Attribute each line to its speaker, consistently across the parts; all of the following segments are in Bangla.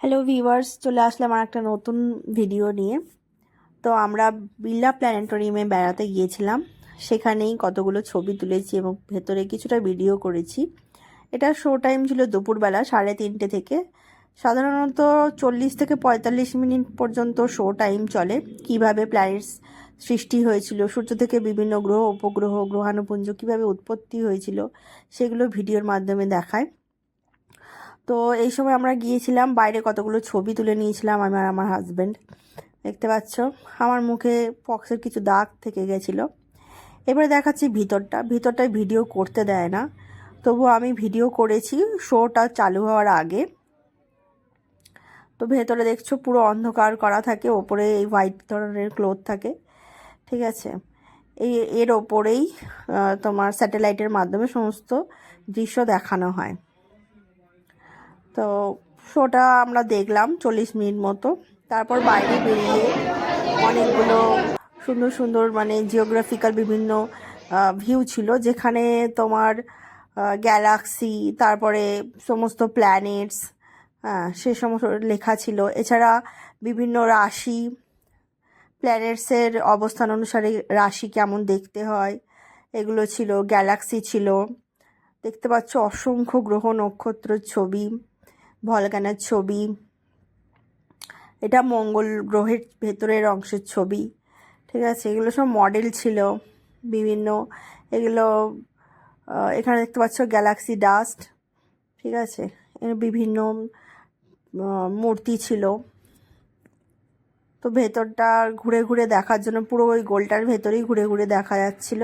Speaker 1: হ্যালো ভিউয়ার্স চলে আসলাম আর একটা নতুন ভিডিও নিয়ে। তো আমরা বিড়লা প্ল্যানেটোরিয়ামে বেড়াতে গিয়েছিলাম। সেখানেই কতগুলো ছবি তুলেছি এবং ভেতরে কিছুটা ভিডিও করেছি। এটা শো টাইম ছিল দুপুরবেলা, সাড়ে তিনটে থেকে। সাধারণত চল্লিশ থেকে পঁয়তাল্লিশ মিনিট পর্যন্ত শো টাইম চলে। কীভাবে প্ল্যানেটস সৃষ্টি হয়েছিল, সূর্য থেকে বিভিন্ন গ্রহ, উপগ্রহ, গ্রহাণুপুঞ্জ কীভাবে উৎপত্তি হয়েছিল, সেগুলো ভিডিওর মাধ্যমে দেখায়। তো এই সময় আমরা গিয়েছিলাম, বাইরে কতগুলো ছবি তুলে নিয়েছিলাম আমি আর আমার হাজব্যান্ড দেখতে পাচ্ছ, আমার মুখে পক্সের কিছু দাগ থেকে গেছিল। এবারে দেখাচ্ছি ভিতরটা। ভিতরটায় ভিডিও করতে দেয় না। তবু আমি ভিডিও করেছি শোটা চালু হওয়ার আগে। তো ভেতরে দেখছ পুরো অন্ধকার করা থাকে, ওপরে এই হোয়াইট ধরনের ক্লোথ থাকে। ঠিক আছে? এই, এর ওপরেই তোমার স্যাটেলাইটের মাধ্যমে সমস্ত দৃশ্য দেখানো হয়। তো শোটা আমরা দেখলাম চল্লিশ মিনিট মতো। তারপর বাইরে বেরিয়ে অনেকগুলো সুন্দর সুন্দর মানে জিওগ্রাফিক্যাল বিভিন্ন ভিউ ছিল, যেখানে তোমার গ্যালাক্সি তারপরে সমস্ত প্ল্যানেটস হ্যাঁ সে সমস্ত লেখা ছিল। এছাড়া বিভিন্ন রাশি প্ল্যানেটসের অবস্থান অনুসারে রাশি কেমন দেখতে হয়, এগুলো ছিল গ্যালাক্সি ছিল। দেখতে পাচ্ছ অসংখ্য গ্রহ নক্ষত্রের ছবি। ভলকানের ছবি। এটা মঙ্গল গ্রহের ভেতরের অংশের ছবি। ঠিক আছে, এগুলো সব মডেল ছিল। বিভিন্ন এগুলো এখানে দেখতে পাচ্ছ গ্যালাক্সি ডাস্ট ঠিক আছে বিভিন্ন মূর্তি ছিল। তো ভেতরটা ঘুরে ঘুরে দেখার জন্য পুরো ওই গোলটার ভেতরেই ঘুরে ঘুরে দেখা যাচ্ছিল।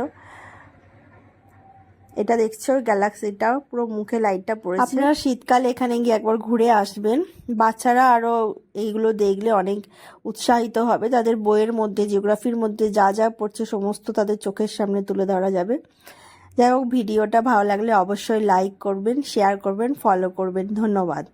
Speaker 1: এটা দেখছ গ্যালাক্সিটা পুরো মুখে লাইটটা পড়েছে। আপনারা শীতকালে এখানে গিয়ে একবার ঘুরে আসবেন। বাচ্চারা আরও এইগুলো দেখলে অনেক উৎসাহিত হবে। তাদের বইয়ের মধ্যে জিওগ্রাফির মধ্যে যা যা পড়ছে, সমস্ত তাদের চোখের সামনে তুলে ধরা যাবে। যাই হোক, ভিডিওটা ভালো লাগলে অবশ্যই লাইক করবেন শেয়ার করবেন ফলো করবেন। ধন্যবাদ।